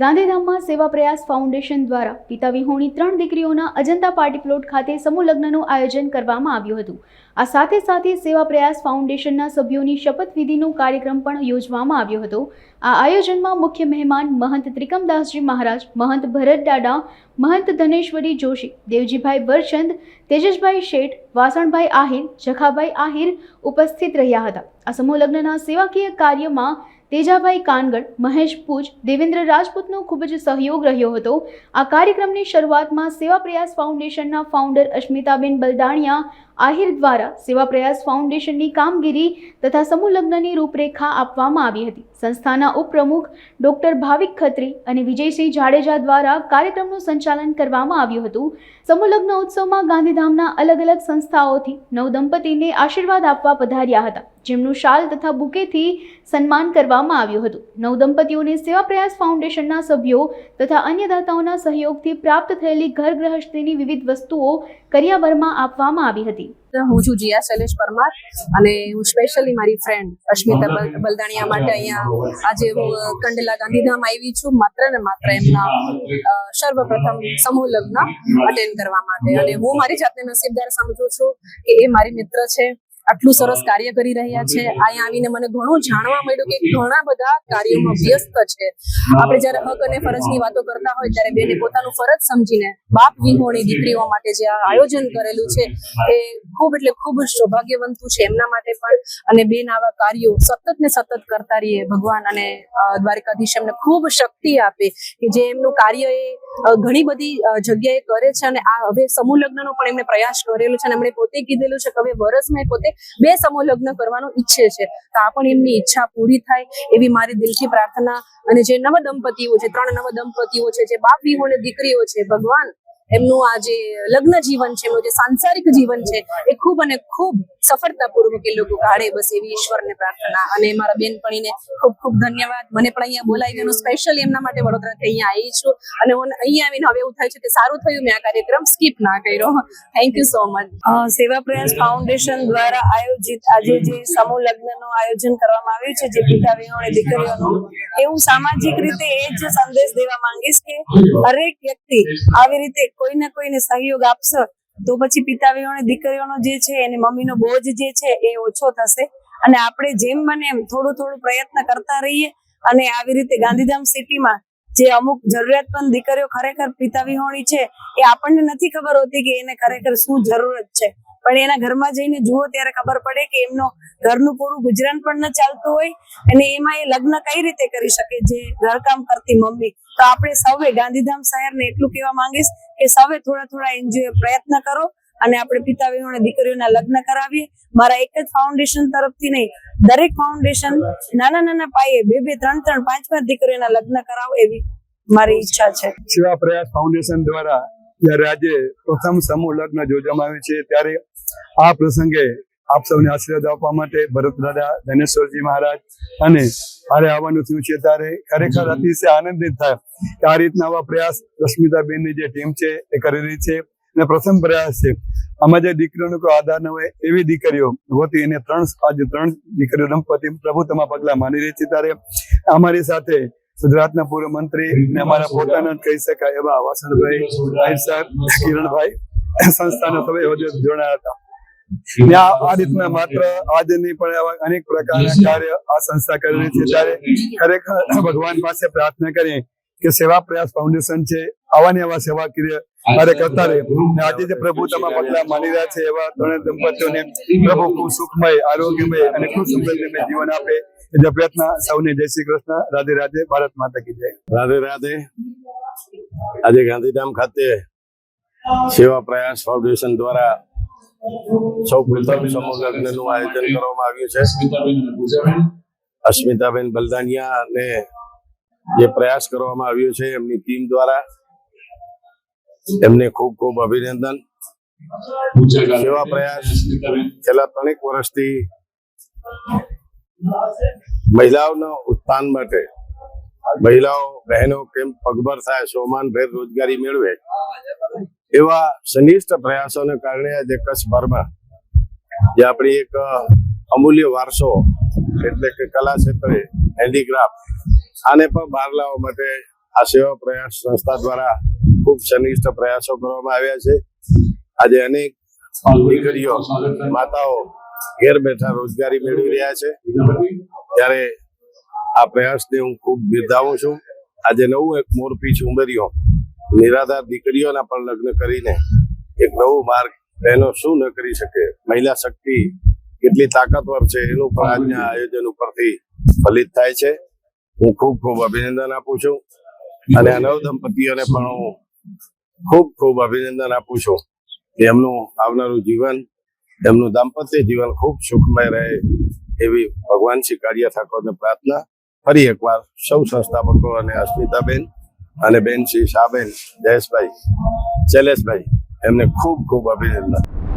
ગાંધીધામમાં સેવા પ્રયાસ ફાઉન્ડેશન દ્વારા પિતા વિહોણી ત્રણ દીકરીઓના અજંતા પાર્ટી પ્લોટ ખાતે સમૂહ લગ્નનું આયોજન કરવામાં આવ્યું હતું. આ સાથે સાથે સેવા પ્રયાસ ફાઉન્ડેશનના સભ્યોની શપથવિધિનો કાર્યક્રમ પણ યોજવામાં આવ્યો હતો. આ આયોજનમાં મુખ્ય મહેમાન મહંત ત્રિકમદાસજી મહારાજ, મહંત ભરત દાડા મહંત ધનેશ્વરી જોશી, દેવજીભાઈ વરચંદ, તેજસભાઈ શેઠ, વાસણભાઈ આહિર, જખાભાઈ આહિર ઉપસ્થિત રહ્યા હતા. આ સમૂહ લગ્નના સેવાકીય કાર્યમાં તેજાભાઈ કાનગડ, મહેશ પૂજ, દેવેન્દ્ર રાજપૂતનો ખૂબ જ સહયોગ રહ્યો હતો. આ કાર્યક્રમની શરૂઆતમાં સેવા પ્રયાસ ફાઉન્ડેશનના ફાઉન્ડર અશ્મિતાબેન બલદાણિયા, આહિર દ્વારા સેવા પ્રયાસ ફાઉન્ડેશનની કામગીરી તથા સમૂહ લગ્નની રૂપરેખા આપવામાં આવી હતી. સંસ્થાના ઉપપ્રમુખ ડોક્ટર ભાવિક ખત્રી અને વિજયસિંહ જાડેજા દ્વારા કાર્યક્રમનું સંચાલન કરવામાં આવ્યું હતું. સમુલગ્ન ઉત્સવમાં ગાંધીધામના અલગ અલગ સંસ્થાઓથી નવદંપતીને આશીર્વાદ આપવા પધાર્યા હતા. જેમનું શાલ તથા બુકેથી સન્માન કરવામાં આવ્યું હતું. નવદંપતીઓને સેવા પ્રયાસ ફાઉન્ડેશનના સભ્યો તથા અન્ય દાતાઓના સહયોગથી પ્રાપ્ત થયેલી ઘર ગ્રહસ્થીની વિવિધ વસ્તુઓ કરિયાવરમાં આપવામાં આવી હતી. હું છું જીયા શૈલેષ પરમાર અને હું સ્પેશિયલી મારી ફ્રેન્ડ અશ્મિતા બલદાણિયા માટે અહીંયા આજે હું કંડલા ગાંધીધામ આવી છું. માત્ર ને માત્ર એમના સર્વપ્રથમ સમૂહ લગ્ન અટેન્ડ કરવા માટે. અને હું મારી જાતને નસીબદાર સમજુ છું કે એ મારી મિત્ર છે. આટલું સરસ કાર્ય કરી રહ્યા છે. અહીંયા આવીને મને ઘણું જાણવા મળ્યું કે ઘણા બધા કાર્યોમાં વ્યસ્ત છે. આપણે જ્યારે હક અને ફરજની વાતો કરતા હોય ત્યારે બેને પોતાનું ફરજ સમજીને બાપ વિહોણી દીકરીઓ માટે જે આ આયોજન કરેલું છે એ ખૂબ એટલે ખૂબ સૌભાગ્યવંતું છે એમના માટે પણ. અને બેન આવા કાર્યો સતત ને સતત કરતા રહીએ. ભગવાન અને દ્વારિકાધીશ એમને ખૂબ શક્તિ આપે કે જે એમનું કાર્ય એ ઘણી બધી જગ્યાએ કરે છે અને આ હવે સમૂહ લગ્નનો પણ એમણે પ્રયાસ કરેલો છે અને એમણે પોતે કીધેલું છે કે હવે વર્ષમાં પોતે બે સમૂહ લગ્ન કરવાનું ઈચ્છે છે. તો આ પણ એમની ઈચ્છા પૂરી થાય એવી મારી દિલથી પ્રાર્થના અને જે નવ દંપતીઓ છે, ત્રણ નવ દંપતીઓ છે, જે બાપ વિહોણે દીકરીઓ છે, ભગવાન એમનું આ જે લગ્ન જીવન છે, એમનું જે સાંસારિક જીવન છે, એ ખૂબ અને ખૂબ સફળતાપૂર્વક એ લોકો કાઢે બસ એવી ઈશ્વરને પ્રાર્થના. અને મારા બેનપણીને ખૂબ ખૂબ ધન્યવાદ. મને પણ અહીંયા બોલાવી સ્પેશિયલી એમના માટે વડોદરાથી અહીંયા આવી છું. અને અહીંયા આવીને હવે એવું થાય છે કે સારું થયું, મેં આ કાર્યક્રમ સ્કીપ ના કર્યો. થેન્ક યુ સો મચ સેવા પ્રયાસ ફાઉન્ડેશન દ્વારા આયોજિત આજે જે સમૂહ લગ્નનું આયોજન કરવામાં આવ્યું છે, જે પિતા વિહોણી દીકરીઓનું, એ હું સામાજિક રીતે એ જ સંદેશ દેવા માંગીશ કે હરેક વ્યક્તિ આવી રીતે કોઈને કોઈને સહયોગ આપશે, તો પછી પિતા દીકરીઓનો જે છે, એને મમ્મીનો બોજ જે છે, એ ઓછો થશે. અને આપણે જેમ બને એમ થોડું થોડું પ્રયત્ન કરતા રહીએ. અને આવી રીતે ગાંધીધામ સિટીમાં જે અમુક જરૂરિયાતમંદ દીકરીઓ ખરેખર પિતા વિહોણી છે, એ આપણને નથી ખબર હોતી કે એને ખરેખર શું જરૂરત છે. પણ એના ઘરમાં જઈને જુઓ ત્યારે ખબર પડે કે એમનો ઘરનું પૂરું ગુજરાન પણ ન ચાલતું હોય અને એમાં એ લગ્ન કઈ રીતે કરી શકે જે ઘરકામ કરતી મમ્મી. તો આપણે સૌએ ગાંધીધામ શહેરને એટલું કહેવા માંગીશ કે સૌએ થોડા થોડા એનજીઓ પ્રયત્ન કરો અને આપણે પિતા વિહોણે દીકરીઓના લગ્ન કરાવીએ. મારા એક જ ફાઉન્ડેશન તરફથી નહીં, દરેક ફાઉન્ડેશન નાના નાના પાયે બે બે, ત્રણ ત્રણ, પાંચ પાંચ દીકરીઓના લગ્ન કરાવો એવી મારી ઈચ્છા છે. સેવા પ્રયાસ ફાઉન્ડેશન દ્વારા જ્યારે આજે પ્રથમ સમૂહ લગ્ન યોજવામાં આવ્યું છે, ત્યારે આ પ્રસંગે આપ સૌને આશીર્વાદ આપવા માટે ભરત દાદા, ધનેશ્વરજી મહારાજ અને મારે આવવાનું થયું છે, ત્યારે ખરેખર અતિશય આનંદિત થાય કે આ રીતના આવા પ્રયાસ રશ્મિતાબેનની જે ટીમ છે, એ કરી રહી છે. અને પ્રથમ પ્રયાસ છે. આમાં જે દીકરીઓનો કોઈ આધાર ન હોય એવી દીકરીઓ હોતી એને ત્રણ આજે ત્રણ દીકરીઓ દંપતી પ્રભુત્વમાં પગલા માની રહી છે ત્યારે અમારી સાથે ગુજરાતના પૂર્વ મંત્રી ને અમારા પોતાના કહી શકાય એવા વાસણભાઈ સાહેબ, કિરણભાઈ સંસ્થાના સભ્ય જોડાયા હતા. આ રીતના માત્ર આજ નહીં, પણ અનેક પ્રકારના કાર્ય આ સંસ્થા કરી રહી છે. ત્યારે ખરેખર ભગવાન પાસે પ્રાર્થના કરીએ કે સેવા પ્રયાસ ફાઉન્ડેશન છે આવા ને આવા સેવા કાર્ય કાર્ય કરતા રહે ને આજે જે પ્રભુતામાં પગલા માની રહ્યા છે એવા ત્રણેય દંપતીઓને પ્રભુ ખૂબ સુખમય આરોગ્યમય અને ખૂબ સમૃદ્ધિમય જીવન આપે. એટલે પ્રયત્ન સૌને જય શ્રી કૃષ્ણ. રાધે રાધે ભારત માતા કી જય. રાધે રાધે. આજે ગાંધીધામ ખાતે સેવા પ્રયાસ ફાઉન્ડેશન દ્વારા સૌ પ્રથમ લગ્નનું આયોજન કરવામાં આવ્યું છે. અસ્મિતાબેન બલદાનિયા અને જે પ્રયાસ કરવામાં આવ્યો છે એમની ટીમ દ્વારા એમને ખૂબ ખૂબ અભિનંદન. સેવા પ્રયાસ છેલ્લા ત્રણેક વર્ષથી મહિલાઓના ઉત્થાન માટે મહિલાઓ, બહેનો કેમ પગભર થાય સોમાનભેર રોજગારી મેળવે? એવા સનિષ્ઠ પ્રયાસોને કારણે આજે કચ્છભરમાં જે આપણી એક અમૂલ્ય વારસો એટલે કે કલા ક્ષેત્રે હેન્ડીક્રાફ્ટ આને પણ બહાર લાવવા માટે આ સેવા પ્રયાસ સંસ્થા દ્વારા ખૂબ સનિષ્ઠ પ્રયાસો કરવામાં આવ્યા છે. આજે અનેક દીકરીઓ, માતાઓ ઘેર બેઠા રોજગારી મેળવી રહ્યા છે. ત્યારે આ પ્રયાસને હું ખૂબ બિરદાવું છું. આજે નવું એક મોરપી ઉમેર્યો નિરાધાર દીકરીઓના પણ લગ્ન કરીને એક નવું માર્ગ બહેનો શું ન કરી શકે? મહિલા શક્તિ કેટલી તાકાતવર છે એનું પણ આજના આયોજન ઉપરથી ફલિત થાય છે. હું ખૂબ ખૂબ અભિનંદન આપું છું. અને આ નવ દંપતીઓને પણ હું ખૂબ ખૂબ અભિનંદન આપું છું એમનું આવનારું જીવન, એમનું દાંપત્ય જીવન ખૂબ સુખમય રહે એવી ભગવાન શ્રી કાર્ય ઠાકોરને પ્રાર્થના. ફરી એકવાર સૌ સંસ્થાપકો અને અસ્મિતાબેન અને બેન શ્રી શાહબેન, જયેશભાઈ, શૈલેષભાઈ, એમને ખૂબ ખૂબ અભિનંદન.